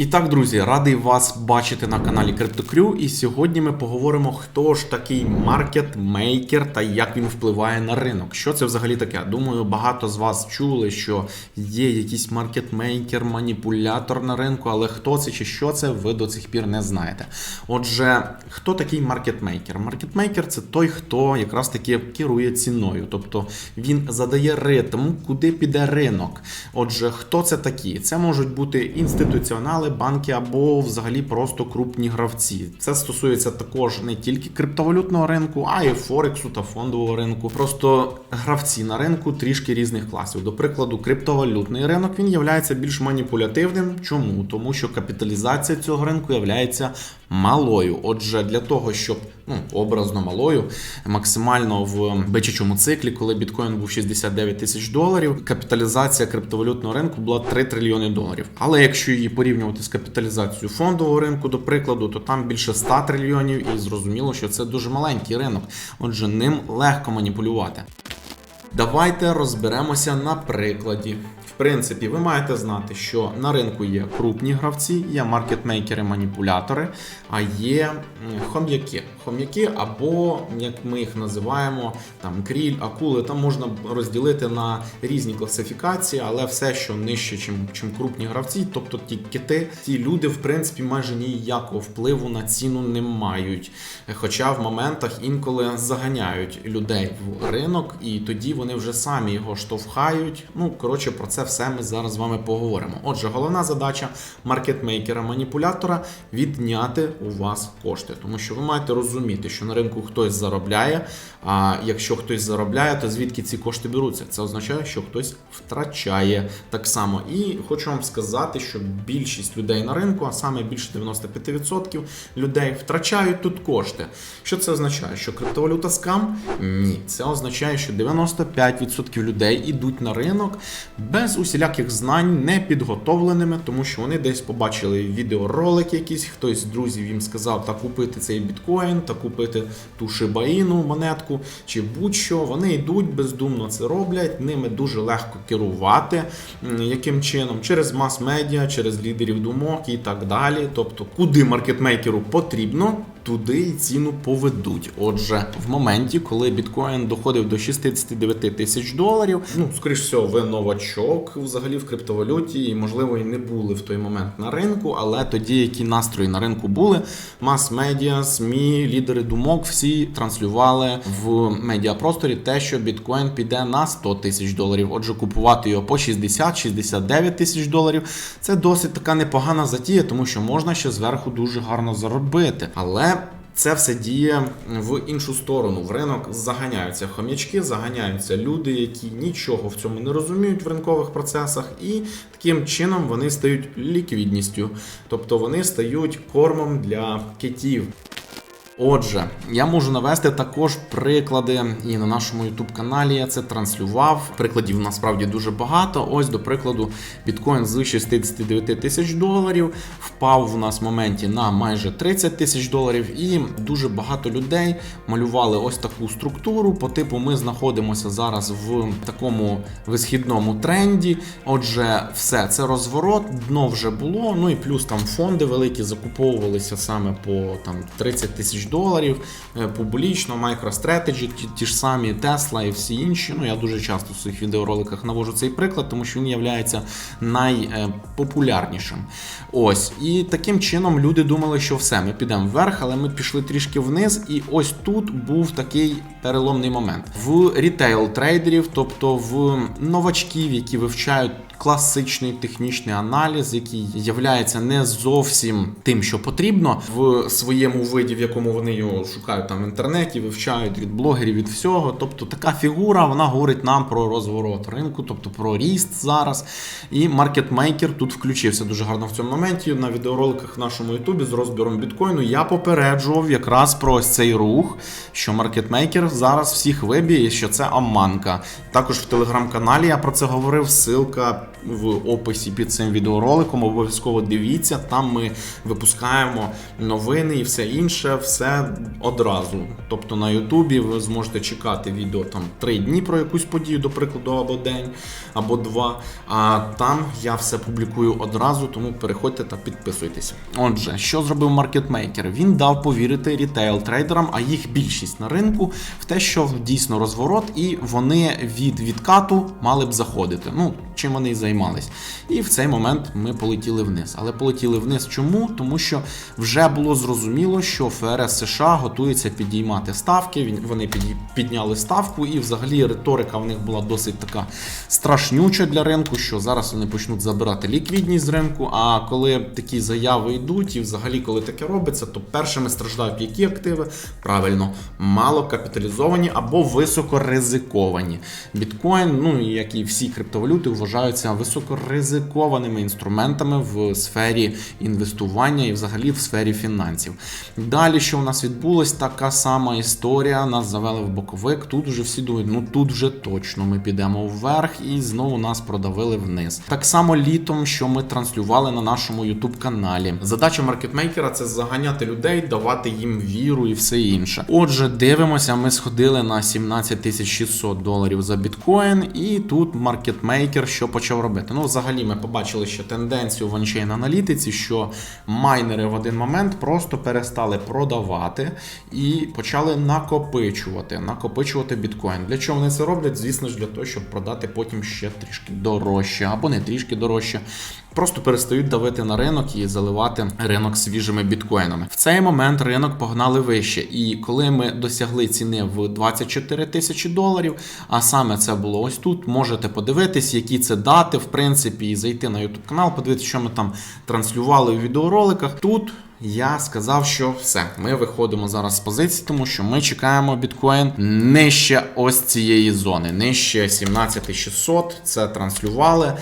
І так, друзі, радий вас бачити на каналі CryptoCrew. І сьогодні ми поговоримо, хто ж такий маркетмейкер та як він впливає на ринок. Що це взагалі таке? Думаю, багато з вас чули, що є якийсь маркетмейкер, маніпулятор на ринку, але хто це чи що це, ви до цих пір не знаєте. Отже, хто такий маркетмейкер? Маркетмейкер це той, хто якраз таки керує ціною, тобто він задає ритм, куди піде ринок. Отже, хто це такі? Це можуть бути інституціонали, банки або взагалі просто крупні гравці. Це стосується також не тільки криптовалютного ринку, а й Форексу та фондового ринку. Просто гравці на ринку трішки різних класів. До прикладу, криптовалютний ринок він є більш маніпулятивним. Чому? Тому що капіталізація цього ринку є малою. Отже, для того, щоб ну образно малою, максимально в бичачому циклі, коли біткоін був 69 тисяч доларів, капіталізація криптовалютного ринку була 3 трильйони доларів. Але якщо її порівнювати з капіталізацією фондового ринку, до прикладу, то там більше 100 трильйонів, і зрозуміло, що це дуже маленький ринок. Отже, ним легко маніпулювати. Давайте розберемося на прикладі. Принципі, ви маєте знати, що на ринку є крупні гравці, є маркетмейкери-маніпулятори, а є хом'яки. Хом'яки, або як ми їх називаємо, там кріль, акули. Там можна розділити на різні класифікації, але все, що нижче, чим, чим крупні гравці, тобто ті кити, ті люди, в принципі, майже ніякого впливу на ціну не мають. Хоча в моментах інколи заганяють людей в ринок, і тоді вони вже самі його штовхають. Ну, коротше, про це все ми зараз з вами поговоримо. Отже, головна задача маркетмейкера-маніпулятора відняти у вас кошти, тому що ви маєте розуміти, що на ринку хтось заробляє. А якщо хтось заробляє, то звідки ці кошти беруться? Це означає, що хтось втрачає так само. І хочу вам сказати, що більшість людей на ринку, а саме більше 95% людей втрачають тут кошти. Що це означає? Що криптовалюта скам? Ні, це означає, що 95% людей ідуть на ринок без усіляких знань, не підготовленими, тому що вони десь побачили відеоролик якийсь, хтось з друзів їм сказав, та купити цей біткоін, та купити ту шибаїну монетку, чи будь-що. Вони йдуть бездумно це роблять, ними дуже легко керувати. Яким чином? Через мас-медіа, через лідерів думок і так далі. Тобто, куди маркетмейкеру потрібно, туди і ціну поведуть. Отже, в моменті, коли біткоін доходив до 69 тисяч доларів, ну скоріш всього, ви новачок взагалі в криптовалюті, і можливо і не були в той момент на ринку, але тоді які настрої на ринку були, мас-медіа, СМІ, лідери думок, всі транслювали в медіапросторі те, що біткоін піде на 100 тисяч доларів. Отже, купувати його по 60-69 тисяч доларів. Це досить така непогана затія, тому що можна ще зверху дуже гарно заробити. Але це все діє в іншу сторону. В ринок заганяються хом'ячки, заганяються люди, які нічого в цьому не розуміють в ринкових процесах, і таким чином вони стають ліквідністю, тобто вони стають кормом для китів. Отже, я можу навести також приклади, і на нашому youtube каналі я це транслював. Прикладів насправді дуже багато. Ось, до прикладу, біткоін з 69 тисяч доларів впав в нас в моменті на майже 30 тисяч доларів, і дуже багато людей малювали ось таку структуру. По типу, ми знаходимося зараз в такому висхідному тренді. Отже, все це розворот, дно вже було. Ну і плюс там фонди великі закуповувалися саме по там 30 тисяч доларів е, публічно, MicroStrategy, ті, ті ж самі Tesla і всі інші. Ну я дуже часто в своїх відеороликах навожу цей приклад, тому що він є найпопулярнішим. Ось і таким чином люди думали, що все, ми підемо вверх, але ми пішли трішки вниз, і ось тут був такий переломний момент в рітейл трейдерів, тобто в новачків, які вивчають класичний технічний аналіз, який являється не зовсім тим, що потрібно в своєму виді, в якому вони його шукають там в інтернеті, вивчають від блогерів, від всього. Тобто така фігура вона говорить нам про розворот ринку, тобто про ріст зараз. І маркетмейкер тут включився дуже гарно в цьому моменті. На відеороликах в нашому Ютубі з розбіром біткоїну я попереджував якраз про ось цей рух, що маркетмейкер зараз всіх виб'є, що це обманка. Також в телеграм-каналі я про це говорив. Ссылка в описі під цим відеороликом. Обов'язково дивіться. Там ми випускаємо новини і все інше. Все одразу. Тобто на Ютубі ви зможете чекати відео там 3 дні про якусь подію, до прикладу, або день, або два. А там я все публікую одразу, тому переходьте та підписуйтесь. Отже, що зробив маркетмейкер? Він дав повірити рітейл-трейдерам, а їх більшість на ринку, в те, що дійсно розворот, і вони від відкату мали б заходити. Ну, чим вони і займались. І в цей момент ми полетіли вниз. Але полетіли вниз чому? Тому що вже було зрозуміло, що ФРС США готується підіймати ставки. Вони підняли ставку, і взагалі риторика в них була досить така страшнюча для ринку, що зараз вони почнуть забирати ліквідність з ринку. А коли такі заяви йдуть, і взагалі, коли таке робиться, то першими страждають які активи? Правильно, мало капіталізовані або високоризиковані. Біткоін, ну як і всі криптовалюти, вважаються високоризикованими інструментами в сфері інвестування і взагалі в сфері фінансів. Далі, що у нас відбулось, така сама історія. Нас завели в боковик. Тут вже всі думають, ну тут вже точно ми підемо вверх, і знову нас продавили вниз. Так само літом, що ми транслювали на нашому youtube каналі. Задача маркетмейкера це заганяти людей, давати їм віру і все інше. Отже, дивимося, ми сходили на 17 600 доларів за біткоін, і тут маркетмейкер що почав робити. Ну, взагалі, ми побачили ще тенденцію в ончейн аналітиці, що майнери в один момент просто перестали продавати і почали накопичувати, накопичувати біткоін. Для чого вони це роблять? Звісно ж, для того, щоб продати потім ще трішки дорожче або не трішки дорожче. Просто перестають давити на ринок і заливати ринок свіжими біткоїнами. В цей момент ринок погнали вище. І коли ми досягли ціни в 24 тисячі доларів, а саме це було ось тут, можете подивитись, які це дати, в принципі, і зайти на YouTube канал, подивитися, що ми там транслювали у відеороликах. Тут я сказав, що все, ми виходимо зараз з позиції, тому що ми чекаємо біткоін нижче ось цієї зони, нижче 17600. Це транслювали,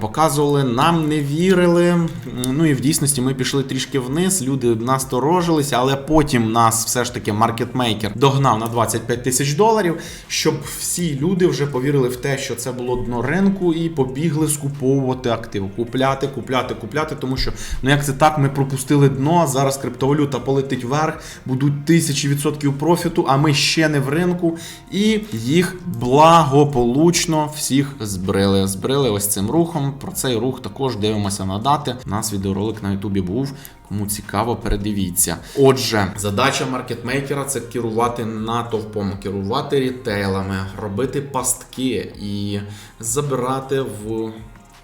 показували, нам не вірили. Ну і в дійсності ми пішли трішки вниз. Люди насторожилися, але потім нас все ж таки маркетмейкер догнав на 25 тисяч доларів, щоб всі люди вже повірили в те, що це було дно ринку, і побігли скуповувати активи, купляти, купляти, купляти, тому що ну як це так, ми пропустили дно. А Зараз криптовалюта полетить вверх, будуть тисячі відсотків профіту, а ми ще не в ринку, і їх благополучно всіх збрили. Збрили ось цим рухом. Про цей рух також дивимося на дати. У нас відеоролик на Ютубі був. Кому цікаво, передивіться. Отже, задача маркетмейкера це керувати натовпом, керувати рітейлами, робити пастки і забирати в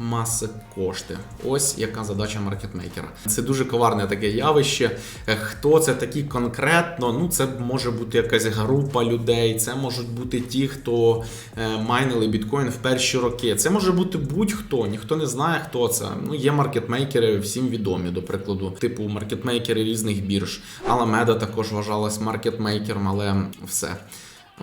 маси кошти. Ось яка задача маркетмейкера. Це дуже коварне таке явище. Е, Хто це такі конкретно? Ну, це може бути якась група людей, це можуть бути ті, хто е, майнили біткоін в перші роки. Це може бути будь-хто, ніхто не знає, хто це. Ну, є маркетмейкери, всім відомі, до прикладу, типу маркетмейкери різних бірж. Аламеда також вважалась маркетмейкером, але все.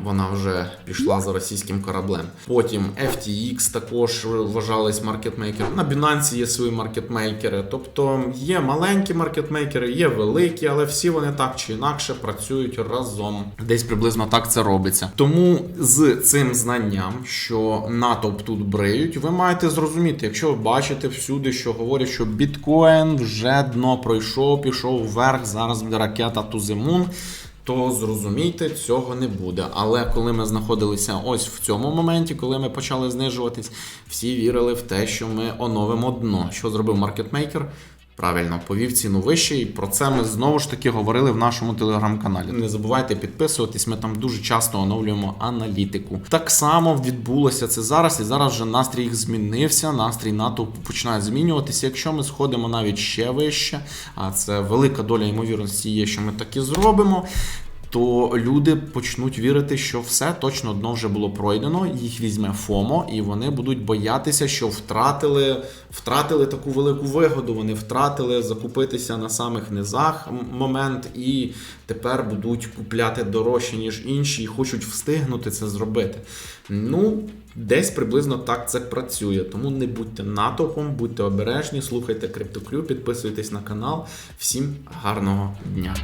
Вона вже пішла за російським кораблем. Потім FTX також вважались маркетмейкером. На Binance є свої маркетмейкери. Тобто є маленькі маркетмейкери, є великі, але всі вони так чи інакше працюють разом. Десь приблизно так це робиться. Тому з цим знанням, що натовп тут бриють, ви маєте зрозуміти, якщо ви бачите всюди, що говорять, що біткоін вже дно пройшов, пішов вверх. Зараз буде ракета to the то зрозумійте, цього не буде. Але коли ми знаходилися ось в цьому моменті, коли ми почали знижуватись, всі вірили в те, що ми оновимо дно. Що зробив маркетмейкер? Правильно, повів ціну вище, і про це ми знову ж таки говорили в нашому телеграм-каналі. Не забувайте підписуватись, ми там дуже часто оновлюємо аналітику. Так само відбулося це зараз, і зараз вже настрій їх змінився. Настрій НАТО починає змінюватися. Якщо ми сходимо навіть ще вище, а це велика доля ймовірності є, що ми так і зробимо. То люди почнуть вірити, що все точно дно вже було пройдено, їх візьме ФОМО, і вони будуть боятися, що втратили, втратили таку велику вигоду. Вони втратили закупитися на самих низах момент, і тепер будуть купляти дорожче, ніж інші, і хочуть встигнути це зробити. Ну, десь приблизно так це працює. Тому не будьте натовпом, будьте обережні, слухайте криптоклю, підписуйтесь на канал. Всім гарного дня!